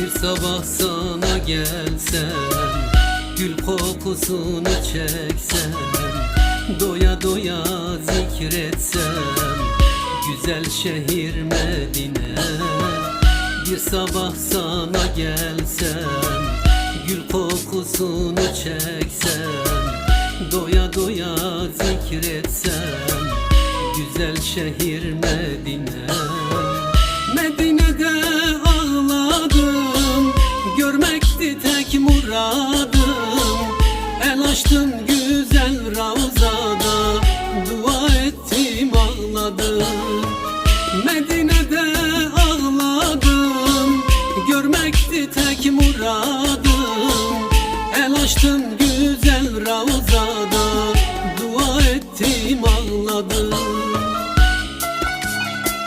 Bir sabah sana gelsem Gül kokusunu çeksem Doya doya zikretsem Güzel şehir Medine. Bir sabah sana gelsem Gül kokusunu çeksem Doya doya zikretsem Güzel şehir Medine geldi tek muradım. El açtım güzel ravzada. Dua ettim ağladım. Medine'de ağladım. Görmekti tek muradım. El açtım güzel ravzada. Dua ettim ağladım.